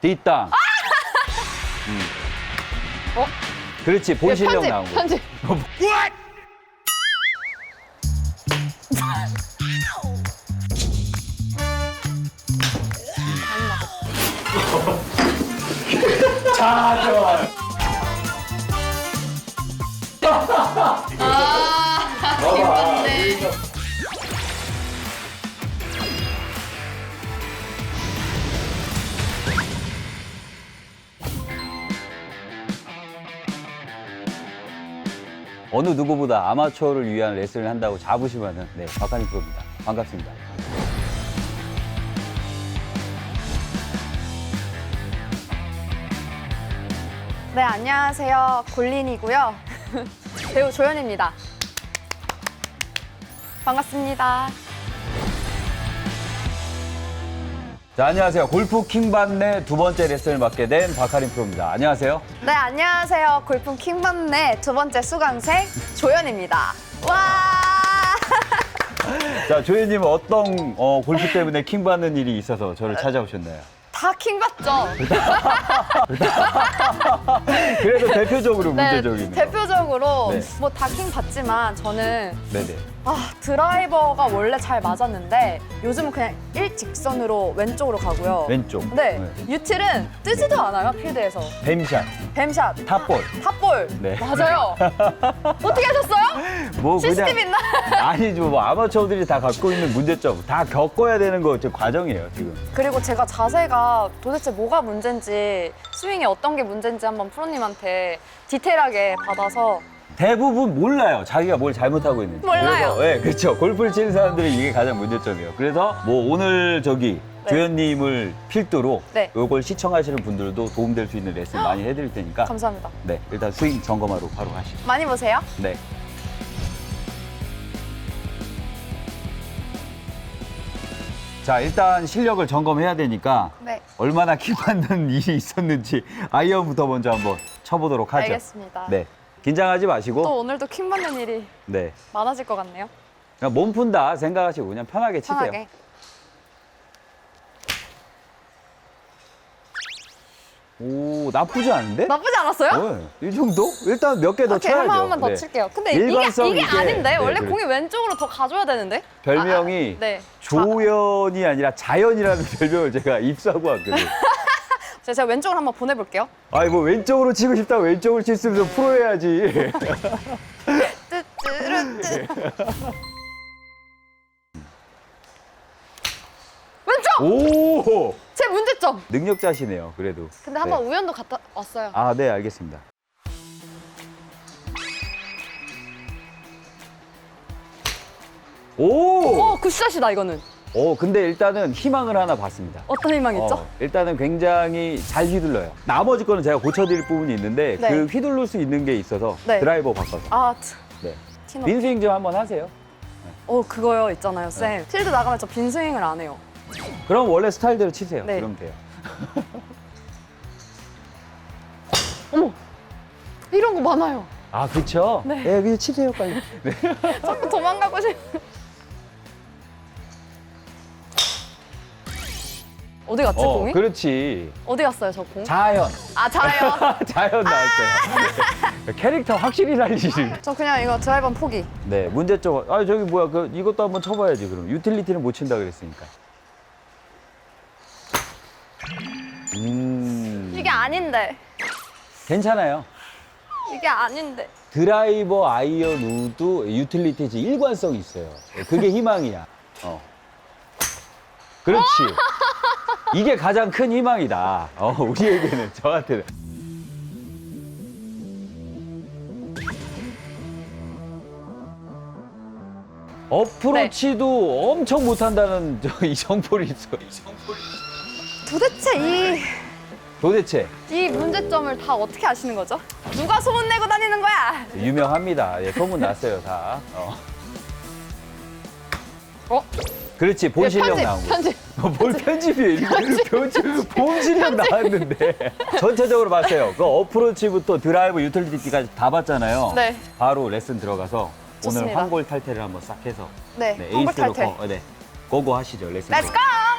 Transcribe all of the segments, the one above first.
뒷땅. 음. 어? 그렇지, 본 실력 편집, 나온 거. 편집. 자, 좋아. 아, 어느 누구보다 아마추어를 위한 레슨을 한다고 자부심하는 네, 박한희 프로입니다. 반갑습니다. 네, 안녕하세요. 골린이고요. 배우 조연입니다. 반갑습니다. 자, 안녕하세요. 골프 킹반내 두 번째 레슨을 맡게 된 박하린 프로입니다. 안녕하세요. 네, 안녕하세요. 골프 킹반내 두 번째 수강생 조연입니다. 와! 자, 조현님은 어떤 어, 골프 때문에 킹받는 일이 있어서 저를 찾아오셨나요? 다 킹받죠? 그래도 대표적으로 네, 문제적인 거. 대표적으로 네. 뭐 다 킹 받지만 저는 네네. 아, 드라이버가 원래 잘 맞았는데 요즘은 그냥 일직선으로 왼쪽으로 가고요. 왼쪽. 네, 유틸은 뜨지도 않아요, 필드에서. 뱀샷. 뱀샷. 탑볼. 탑볼. 네. 맞아요. 어떻게 하셨어요? 뭐 CCTV 있나? 아니죠. 뭐 아마추어들이 다 갖고 있는 문제점. 다 겪어야 되는 거 과정이에요, 지금. 그리고 제가 자세가 도대체 뭐가 문제인지 스윙이 어떤 게 문제인지 한번 프로님한테 디테일하게 받아서 대부분 몰라요. 자기가 뭘 잘못하고 있는지. 몰라요. 그래서, 네, 그렇죠. 골프를 치는 사람들이 이게 가장 문제점이에요. 그래서 뭐 오늘 저기 네. 조현님을 필두로 네. 이걸 시청하시는 분들도 도움될 수 있는 레슨 많이 해드릴 테니까. 감사합니다. 네, 일단 스윙 점검하러 바로 가시죠. 많이 보세요. 네. 자, 일단 실력을 점검해야 되니까 네. 얼마나 킥받는 일이 있었는지 아이언부터 먼저 한번 쳐보도록 하죠. 알겠습니다. 네. 긴장하지 마시고, 또 오늘도 킹 받는 일이 네. 많아질 것 같네요. 그냥 몸 푼다 생각하시고 그냥 편하게 치세요. 편하게. 오, 나쁘지 않은데? 나쁘지 않았어요? 어, 이 정도? 일단 몇 개 더 오케이, 쳐야죠. 한번 한번 더 네. 칠게요. 근데 이게, 일관성 이게 있게. 아닌데? 네, 원래 그래. 공이 왼쪽으로 더 가줘야 되는데? 별명이 아, 아, 네. 조연이 아니라 자연이라는 별명을 제가 입사하고 왔거든요. 자, 제가 왼쪽으로 한번 보내볼게요. 아이 뭐 왼쪽으로 치고 싶다고 왼쪽으로 칠수 있으면 프로 해야지. 왼쪽! 오! 제 문제점! 능력자시네요, 그래도. 근데 한번 네. 우연도 갔다 왔어요. 아, 네, 알겠습니다. 오! 어, 굿샷이다, 이거는. 어, 근데 일단은 희망을 하나 봤습니다. 어떤 희망 있죠? 어, 일단은 굉장히 잘 휘둘러요. 나머지 거는 제가 고쳐드릴 부분이 있는데 네. 그 휘둘를 수 있는 게 있어서 네. 드라이버 바꿔서. 아, 트. 네. 빈스윙 좀 한번 하세요. 어, 그거요, 있잖아요, 네. 쌤. 필드 나가면 저 빈스윙을 안 해요. 그럼 원래 스타일대로 치세요. 네. 그럼 돼요. 어머! 이런 거 많아요. 아, 그쵸? 네. 네, 그냥 치세요, 빨리. 네. 자꾸 도망가고 싶 어디 갔지, 어, 공이? 그렇지. 어디 갔어요, 저 공? 자연. 아, 자요. 자연 나왔어요. 네. 캐릭터 확실히 날리시네. 저 그냥 이거 드라이버 포기. 네, 문제점. 아, 저기 뭐야. 그, 이것도 한번 쳐봐야지, 그럼. 유틸리티는 못 친다 그랬으니까. 아닌데. 괜찮아요. 이게 아닌데. 드라이버, 아이언, 우드, 유틸리티 일관성이 있어요. 그게 희망이야. 어. 그렇지. 이게 가장 큰 희망이다. 어, 우리에게는, 저한테는. 어프로치도 엄청 못한다는 저 이정폴이 있어. 도대체 이, 도대체 이 문제점을 다 어떻게 아시는 거죠? 누가 소문 내고 다니는 거야? 유명합니다. 예, 소문 났어요, 다. 어. 어? 그렇지, 본 네, 실력 편집, 나온 거. 편집. 어, 뭘 편집이에요? 편집, 본 실력 나왔는데. 전체적으로 봤어요. 그 어프로치부터 드라이브, 유틸리티까지 다 봤잖아요. 네. 바로 레슨 들어가서 오늘 좋습니다. 황골 탈퇴를 한번 싹 해서 네, 네, 에이스로 탈퇴. 거, 네, 고고 하시죠, 레슨. 렛츠 고!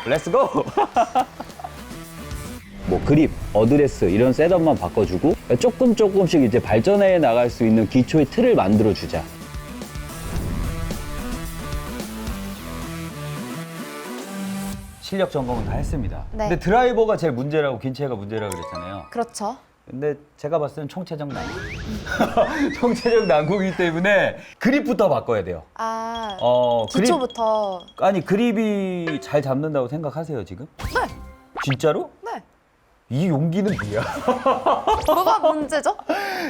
렛츠 고! 뭐 그립, 어드레스 이런 셋업만 바꿔주고 조금 조금씩 이제 발전해 나갈 수 있는 기초의 틀을 만들어 주자. 실력 점검은 다 했습니다. 네. 근데 드라이버가 제일 문제라고 긴체가 문제라고 그랬잖아요. 그렇죠. 근데 제가 봤을 때는 총체적 난국. 총체적 난국이기 때문에 그립부터 바꿔야 돼요. 아, 어, 그립, 기초부터. 아니 그립이 잘 잡는다고 생각하세요 지금? 네, 진짜로? 네. 이 용기는 뭐야? 뭐가 문제죠?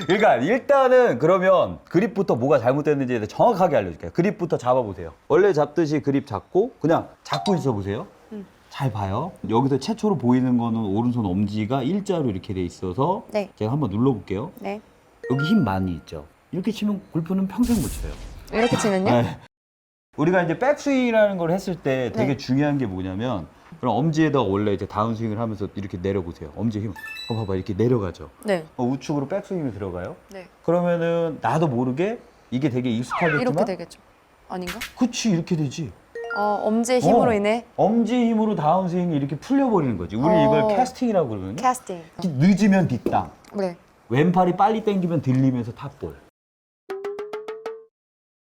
그러니까 일단은 그러면 그립부터 뭐가 잘못됐는지에 대해 정확하게 알려줄게요. 그립부터 잡아보세요. 원래 잡듯이 그립 잡고 그냥 잡고 있어 보세요. 음. 잘 봐요. 여기서 최초로 보이는 거는 오른손 엄지가 일자로 이렇게 돼 있어서 네. 제가 한번 눌러볼게요. 네. 여기 힘 많이 있죠. 이렇게 치면 골프는 평생 못 쳐요. 이렇게 치면요? 네. 우리가 이제 백스윙이라는 걸 했을 때 되게 네. 중요한 게 뭐냐면 그럼 엄지에다가 원래 이제 다운스윙을 하면서 이렇게 내려보세요. 엄지 힘. 어, 봐봐 이렇게 내려가죠. 네. 어, 우측으로 백스윙이 들어가요. 네. 그러면은 나도 모르게 이게 되게 익숙하겠지만 이렇게 되겠죠. 아닌가? 그치 이렇게 되지. 어, 엄지의 힘으로 어. 인해 엄지 힘으로 다운스윙이 이렇게 풀려버리는 거지. 우리 어. 이걸 캐스팅이라고 그러거든요. 캐스팅. 늦으면 뒷땅. 네. 왼팔이 빨리 당기면 들리면서 탑볼.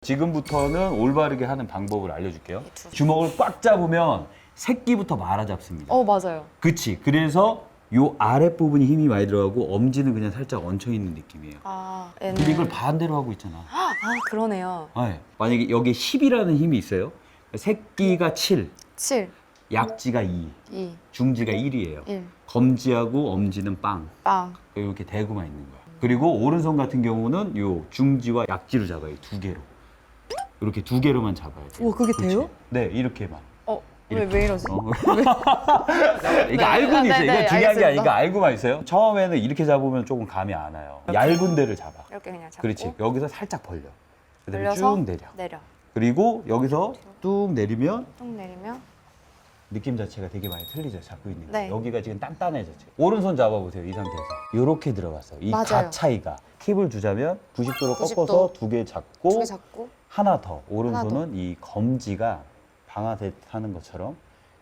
지금부터는 올바르게 하는 방법을 알려줄게요. 이 두- 주먹을 꽉 잡으면 새끼부터 말아 잡습니다. 어, 맞아요. 그치. 그래서 요 아랫부분이 힘이 많이 들어가고 엄지는 그냥 살짝 얹혀 있는 느낌이에요. 아, 얘는. 근데 이걸 반대로 하고 있잖아. 아, 그러네요. 네. 만약에 여기에 10이라는 힘이 있어요. 새끼가 7, 7, 약지가 2, 2, 중지가 1이에요. 1, 검지하고 엄지는 빵. 빵. 이렇게 대고만 있는 거야. 그리고 오른손 같은 경우는 요 중지와 약지로 잡아요. 두 개로. 이렇게 두 개로만 잡아야 돼요. 우와, 그게 그치? 돼요? 네, 이렇게만. 어, 왜. 왜 이러지? 어. 이거 네. 알고는 아, 있어요. 네, 이거 네, 중요한 게 알겠습니다. 아니니까 알고만 있어요. 처음에는 이렇게 잡으면 조금 감이 안 와요. 얇은 데를 잡아. 이렇게 그냥 잡고. 그렇지. 여기서 살짝 벌려. 그다음에 쭉 내려. 내려. 그리고 여기서 뚝 내리면 뚝 내리면 느낌 자체가 되게 많이 틀리죠. 잡고 있는 게. 네. 여기가 지금 단단해졌죠. 오른손 잡아보세요. 이 상태에서. 이렇게 들어갔어요. 이 맞아요. 각 차이가. 힙을 주자면 90도로 90도. 꺾어서 두 개 잡고 두개 잡고. 하나 더. 오른손은 이 검지가 방아쇠 타는 것처럼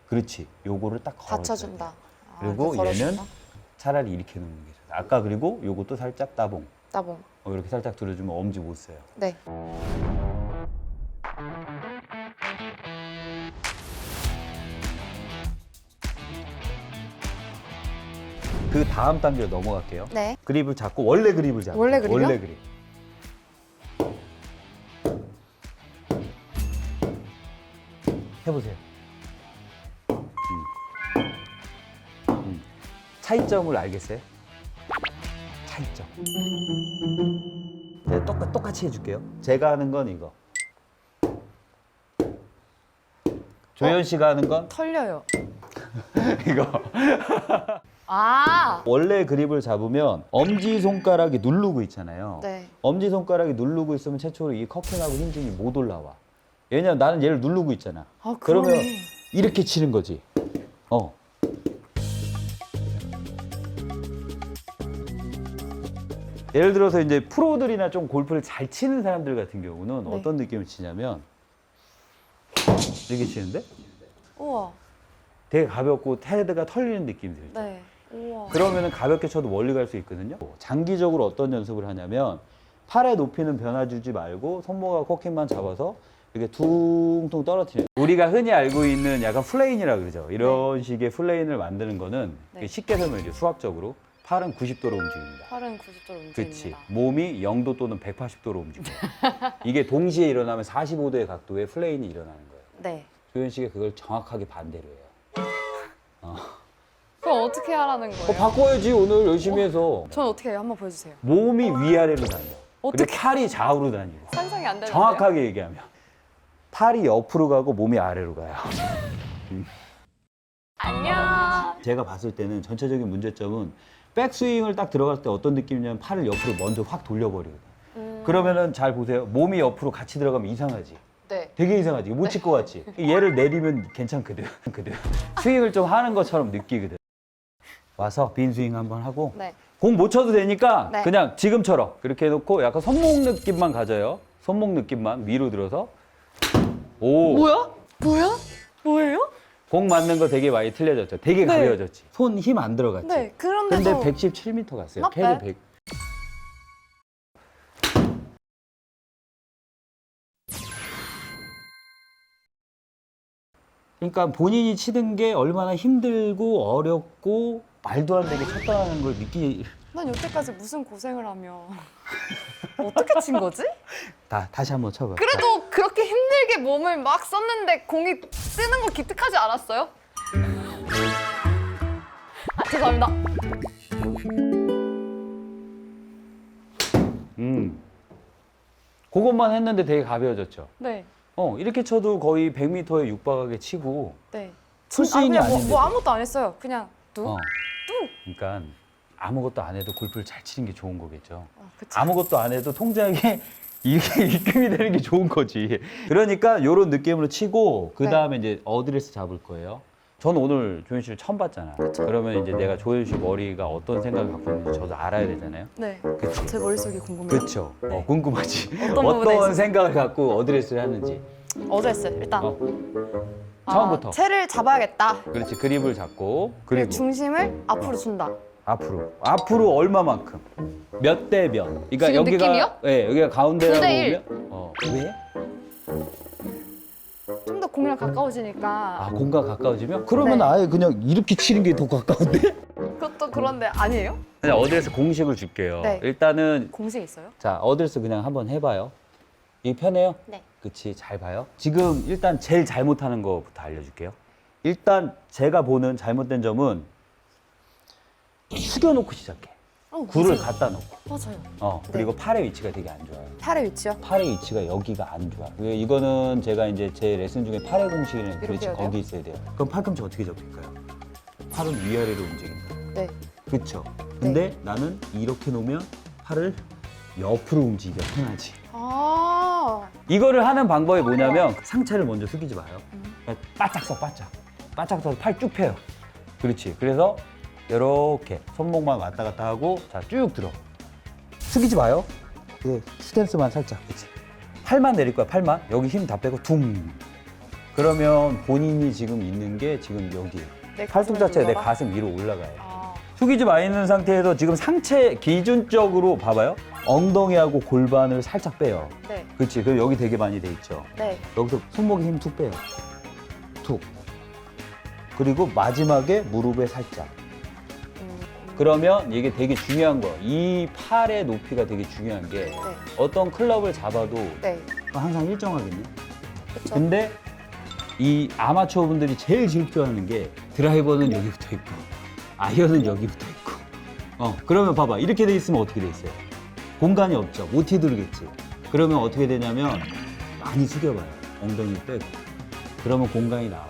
그렇지. 요거를 딱 걸어줘야 받쳐준다. 아, 그리고 이렇게 얘는 걸어준다. 차라리 이렇게 놓는 게 좋아요. 아까 그리고 요것도 살짝 따봉. 따봉. 어, 이렇게 살짝 들어주면 엄지 못 써요. 네. 그 다음 단계로 넘어갈게요. 네. 그립을 잡고 원래 그립을 잡고 원래 그립이요? 원래 그립. 차이점을 알겠어요? 차이점. 제가 똑같, 똑같이 해줄게요. 제가 하는 건 이거. 조현 씨가 하는 건 털려요. 이거. 아. 원래 그립을 잡으면 엄지 손가락이 누르고 있잖아요. 네. 엄지 손가락이 누르고 있으면 최초로 이 커킹하고 힌징이 못 올라와. 왜냐면 나는 얘를 누르고 있잖아. 아, 그러면 그러네. 이렇게 치는 거지. 어. 예를 들어서 이제 프로들이나 좀 골프를 잘 치는 사람들 같은 경우는 네. 어떤 느낌을 치냐면 이렇게 치는데 우와. 되게 가볍고 헤드가 털리는 느낌이 들죠. 네. 우와. 그러면은 가볍게 쳐도 멀리 갈 수 있거든요. 장기적으로 어떤 연습을 하냐면 팔의 높이는 변화 주지 말고 손목과 코킹만 잡아서 이렇게 퉁퉁 떨어뜨려요. 우리가 흔히 알고 있는 약간 플레인이라 그러죠. 이런 식의 플레인을 만드는 거는 네. 쉽게 설명해 요 수학적으로 팔은 90도로 움직입니다. 팔은 90도로 움직입니다. 그렇지. 몸이 0도 또는 180도로 움직여요. 이게 동시에 일어나면 45도의 각도의 플레인이 일어나는 거예요. 네. 조현식이 그걸 정확하게 반대로 해요. 그럼 어떻게 하라는 거예요? 어, 바꿔야지 오늘 열심히 해서. 저는 어떻게 해요? 한번 보여주세요. 몸이 위아래로 다녀. 어떻게? 팔이 좌우로 다니고. 상상이 안 되는데요? 정확하게 얘기하면 팔이 옆으로 가고 몸이 아래로 가요. 안녕. 제가 봤을 때는 전체적인 문제점은 백스윙을 딱 들어갔을 때 어떤 느낌이냐면 팔을 옆으로 먼저 확 돌려버리거든. 음, 그러면은 잘 보세요. 몸이 옆으로 같이 들어가면 이상하지. 네. 되게 이상하지. 못 칠 것 같지. 얘를 내리면 괜찮거든. 거든. 스윙을 좀 하는 것처럼 느끼거든. 와서 빈 스윙 한번 하고 네. 공 못 쳐도 되니까 네. 그냥 지금처럼 그렇게 해놓고 약간 손목 느낌만 가져요. 손목 느낌만 위로 들어서 오 뭐야? 뭐야? 뭐예요? 공 맞는 거 되게 많이 틀려졌죠. 되게 네. 가벼워졌지. 손 힘 안 들어갔지. 네, 근데 그런데도 117m 갔어요. Not 캐리 bad. 100. 그러니까 본인이 치는 게 얼마나 힘들고 어렵고 말도 안 되게 쳤다는 걸 느끼 난 여태까지 무슨 고생을 하며 어떻게 친 거지? 다 다시 한번 쳐봐. 그래도 그렇게 힘들게 몸을 막 썼는데 공이 뜨는 거 기특하지 않았어요? 아, 죄송합니다. 음. 그것만 했는데 되게 가벼워졌죠. 네, 어, 이렇게 쳐도 거의 100m에 육박하게 치고 네. 풀스윙이 그냥 뭐, 아닌데. 뭐 아무것도 안 했어요. 그냥 뚝, 어. 뚝. 그러니까 아무것도 안 해도 골프를 잘 치는 게 좋은 거겠죠. 아, 그치. 아무것도 안 해도 통장에 이게 입금이 되는 게 좋은 거지. 그러니까 이런 느낌으로 치고 그 다음에 이제 어드레스 잡을 거예요. 저는 오늘 조현 씨를 처음 봤잖아. 그러면 이제 내가 조현 씨 머리가 어떤 생각을 갖고 있는지 저도 알아야 되잖아요. 네, 그치? 제 머릿속이 궁금해요. 그렇죠. 어, 네. 궁금하지. 어떤 부분에 있어서? 생각을 갖고 어드레스를 하는지. 어제 했어요. 일단 어, 아, 처음부터. 채를 잡아야겠다. 그렇지. 그립을 잡고 그리고 그리고 중심을 앞으로 준다. 앞으로. 앞으로 얼마만큼? 몇 대 몇? 그러니까 지금 여기가 느낌이요? 예, 여기가 가운데라고 구대 일. 보면 어, 왜? 좀 더 공이랑 가까워지니까 아, 공과 가까워지면? 그러면 네. 아예 그냥 이렇게 치는 게 더 가까운데? 그것도 그런데 아니에요? 그냥 어드레스 공식을 줄게요. 네. 일단은 공식 있어요? 자, 어드레스 그냥 한번 해봐요. 이게 편해요? 네. 그치, 잘 봐요. 지금 일단 제일 잘못하는 거부터 알려줄게요. 일단 제가 보는 잘못된 점은 숙여놓고 시작해. 어, 굴을 맞아요. 갖다 놓고. 맞아요. 어, 그리고 팔의 위치가 되게 안 좋아요. 팔의 위치요? 팔의 위치가 여기가 안 좋아. 왜 이거는 제가 이제 제 레슨 중에 팔의 공식이라는 이렇게 그렇지 해야 돼요? 거기 있어야 돼요. 그럼 팔꿈치 어떻게 접힐까요? 팔은 위아래로 움직인다. 네. 그렇죠. 근데 나는 이렇게 놓으면 팔을 옆으로 움직여 편하지. 아, 이거를 하는 방법이 뭐냐면 상체를 먼저 숙이지 마요. 음. 그냥 바짝 서 바짝. 바짝 서서 팔 쭉 펴요. 그렇지. 그래서 이렇게 손목만 왔다 갔다 하고 자 쭉 들어. 숙이지 마요. 그 스탠스만 살짝. 그렇지. 팔만 내릴 거야. 팔만. 여기 힘 다 빼고 둥. 그러면 본인이 지금 있는 게 지금 여기에요. 내 팔뚝 가슴을 자체가 내 눌러라? 가슴 위로 올라가요. 아, 숙이지 마 있는 상태에서 지금 상체 기준적으로 봐봐요. 엉덩이하고 골반을 살짝 빼요. 네, 그렇지. 그럼 여기 되게 많이 돼 있죠. 네. 여기서 손목에 힘 툭 빼요. 툭. 그리고 마지막에 무릎에 살짝. 음, 그러면 이게 되게 중요한 거야. 이 팔의 높이가 되게 중요한 게 네, 어떤 클럽을 잡아도 네. 항상 일정하겠네. 그렇죠. 근데 이 아마추어 분들이 제일 질투하는 게 드라이버는 여기 붙어 있고 아이언은 여기 붙어 있고. 어, 그러면 봐봐. 이렇게 돼 있으면 어떻게 돼 있어요? 공간이 없죠. 못 휘두르겠지. 그러면 어떻게 되냐면 많이 숙여봐요. 엉덩이 빼고. 그러면 공간이 나와.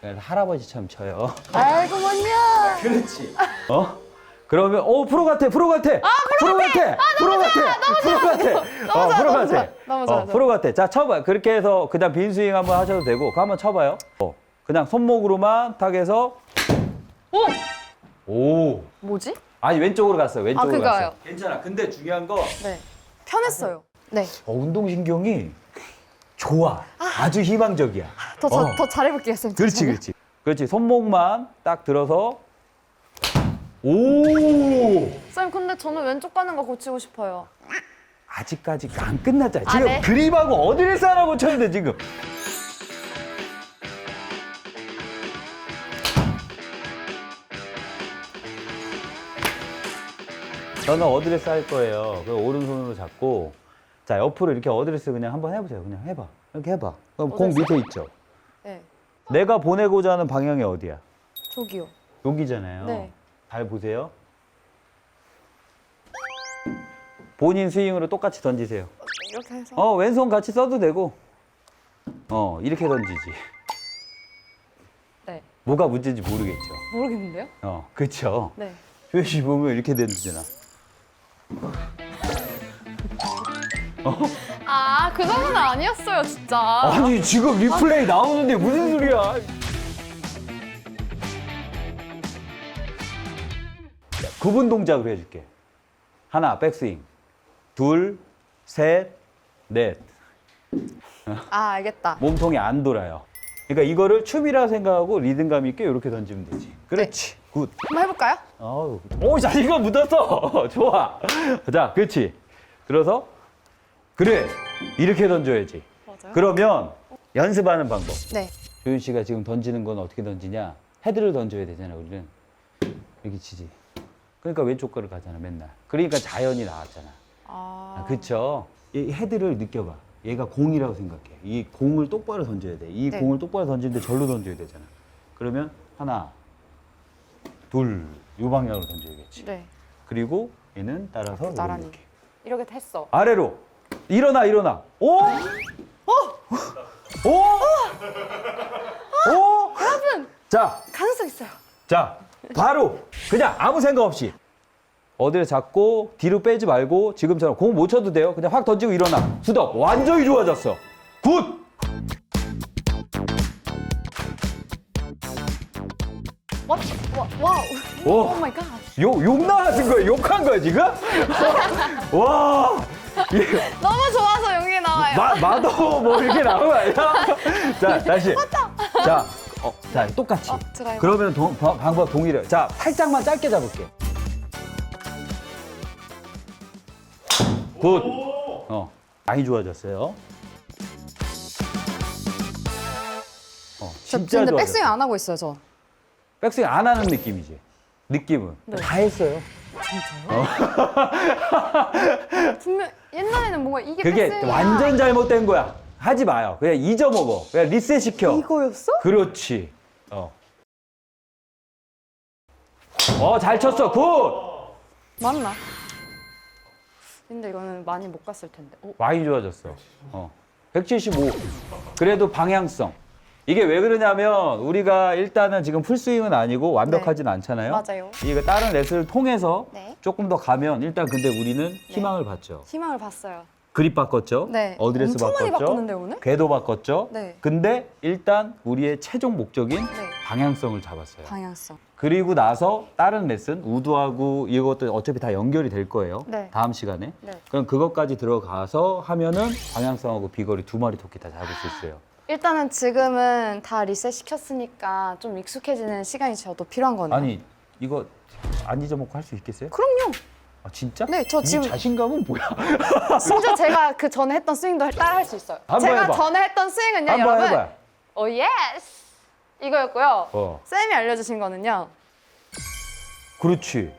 그래서 할아버지처럼 쳐요. 알고만요. 그렇지. 어? 그러면 오 프로 같아 프로 같아. 프로 같아. 프로 같아. 프로 같아. 어, 좋아, 프로 같아. 너무 좋아, 어, 좋아. 프로 같아. 자 쳐봐요 그렇게 해서 그냥 빈 스윙 한번 하셔도 되고 그거 한번 쳐봐요. 어, 그냥 손목으로만 탁해서. 오, 오. 뭐지? 아니 왼쪽으로 갔어요. 왼쪽으로 아, 그거요. 갔어요. 괜찮아. 근데 중요한 거. 네, 편했어요. 네, 어, 운동신경이 좋아. 아주 희망적이야. 더, 더, 어. 더 잘해볼게요, 쌤. 그렇지. 그렇지. 그렇지. 손목만 딱 들어서 오 쌤, 근데 저는 왼쪽 가는 거 고치고 싶어요. 아직까지 안 끝났잖아. 아, 지금 네. 그립하고 어디를 싸라고 쳤는데 지금. 저는 어드레스 할 거예요. 그 오른손으로 잡고 자 옆으로 이렇게 어드레스 그냥 한번 해보세요. 그냥 해봐. 이렇게 해봐. 그럼 공 어드레스? 밑에 있죠. 네, 내가 보내고자 하는 방향이 어디야? 저기요. 여기잖아요. 네. 잘 보세요. 본인 스윙으로 똑같이 던지세요. 이렇게 해서. 어 왼손 같이 써도 되고 어 이렇게 던지지 네, 뭐가 문제인지 모르겠죠 모르겠는데요? 어 그쵸 네. 조시 보면 이렇게 던지잖아 아, 그 정도는 아니었어요, 진짜. 아니 지금 리플레이 나오는데 무슨 소리야 구분 동작으로 해줄게 하나 백스윙 둘 셋 넷 아, 알겠다. 몸통이 안 돌아요 그러니까 이거를 춤이라 생각하고 리듬감 있게 이렇게 던지면 되지. 그렇지. 굿. 한번 해볼까요? 아우, 오, 자, 이거 묻었어. 좋아. 자, 그렇지. 들어서, 그래. 이렇게 던져야지. 맞아요. 그러면 연습하는 방법. 네. 조윤 씨가 지금 던지는 건 어떻게 던지냐? 헤드를 던져야 되잖아, 우리는. 이렇게 치지. 그러니까 왼쪽 거를 가잖아, 맨날. 그러니까 자연이 나왔잖아. 아, 아, 그쵸. 이 헤드를 느껴봐. 얘가 공이라고 생각해. 이 공을 똑바로 던져야 돼. 이 네. 공을 똑바로 던지는데 절로 던져야 되잖아. 그러면 하나, 둘, 요 방향으로 던져야겠지. 네. 그리고 얘는 따라서 나란히. 이렇게. 이렇게 했어. 아래로. 일어나, 일어나. 오! 어? 오! 오! 여러분 자, 가능성 있어요. 자, 바로 그냥 아무 생각 없이 어디를 잡고 뒤로 빼지 말고 지금처럼 공 못 쳐도 돼요. 그냥 확 던지고 일어나. 수덕 완전히 좋아졌어. 굿. 와우. 오. 오 마이 갓. 욕, 욕 나왔은 거야? 욕한 거야, 지금? 와. 이 너무 좋아서 용기 나와요. 마, 마도 뭐 이렇게 나온 거 아니야? 자, 다시. 자, 어, 자, 똑같이. 어, 드라이버. 그러면 동- 방- 방법 동일해요. 자, 살짝만 짧게 잡을게. 굿. 어, 많이 좋아졌어요. 어, 저 진짜 근데 좋아졌어. 백스윙 안 하고 있어요, 저. 백스윙 안 하는 느낌이지. 느낌은. 네. 다 했어요. 분명 옛날에는 뭔가 이게 그게 백스윙이야. 완전 잘못된 거야. 하지 마요. 그냥 잊어먹어. 그냥 리셋 시켜. 이거였어? 그렇지. 어. 어, 잘 쳤어. 굿! 맞나? 근데 이거는 많이 못 갔을 텐데. 어? 많이 좋아졌어. 어. 175. 그래도 방향성. 이게 왜 그러냐면 우리가 일단은 지금 풀스윙은 아니고 완벽하진 않잖아요. 맞아요. 이거 다른 레슨을 통해서 네. 조금 더 가면 일단 근데 우리는 희망을 봤죠. 희망을 봤어요. 그립 바꿨죠. 네. 어드레스 엄청 많이 바꿨죠. 바꿨는데요, 오늘? 궤도 바꿨죠. 네. 근데 일단 우리의 최종 목적인 네. 방향성을 잡았어요. 방향성. 그리고 나서 다른 레슨 우드하고 이것도 어차피 다 연결이 될 거예요. 네. 다음 시간에. 네. 그럼 그것까지 들어가서 하면은 방향성하고 비거리 두 마리 토끼 다 잡을 수 있어요. 일단은 지금은 다 리셋 시켰으니까 좀 익숙해지는 시간이 저도 필요한 거네요. 아니 이거 안 잊어먹고 할 수 있겠어요? 그럼요. 아 진짜? 네, 저 이 지금- 자신감은 뭐야? 심지어 제가 그 전에 했던 스윙도 따라 할 수 있어요. 한번 제가 해봐. 전에 했던 스윙은요, 한번 여러분. 해봐요. 오 예스. 이거였고요. 어, 쌤이 알려주신 거는요. 그렇지.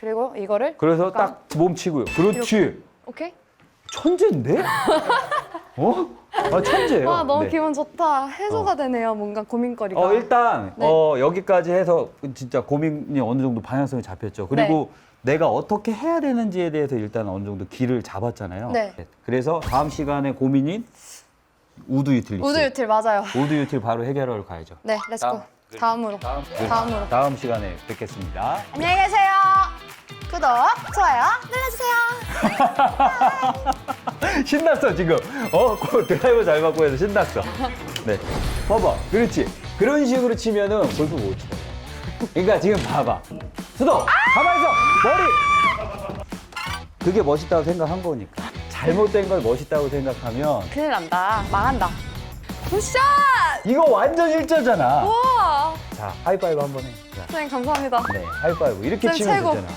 그리고 이거를 그래서 약간 딱 몸치고요. 그렇지. 오케이. 천재인데? 어? 아 천재예요. 와 너무 네. 기분 좋다. 해소가 되네요. 뭔가 고민거리가. 어 일단 네. 어 여기까지 해서 진짜 고민이 어느 정도 방향성이 잡혔죠. 그리고 네. 내가 어떻게 해야 되는지에 대해서 일단 어느 정도 길을 잡았잖아요. 네. 그래서 다음 시간에 고민인 우드 유틸리티. 우드 유틸 맞아요. 우드 유틸 바로 해결하러 가야죠. 네, 렛츠고. 다음. 다음으로. 다음, 다음으로. 다음 시간에 뵙겠습니다. 안녕히 계세요. 구독, 좋아요 눌러주세요. 신났어 지금. 어그 드라이버 잘 받고 해서 신났어. 네. 봐봐. 그렇지. 그런 식으로 치면은 골프 못 쳐. 그러니까 지금 봐봐. 수도 가만히 있어. 머리. 그게 멋있다고 생각한 거니까. 잘못된 걸 멋있다고 생각하면 큰일 난다. 망한다. 굿샷! 이거 완전 일자잖아. 우와! 자 하이파이브 한 번 해. 자, 선생님 감사합니다. 네 하이파이브 이렇게 쌤 치면 최고. 되잖아.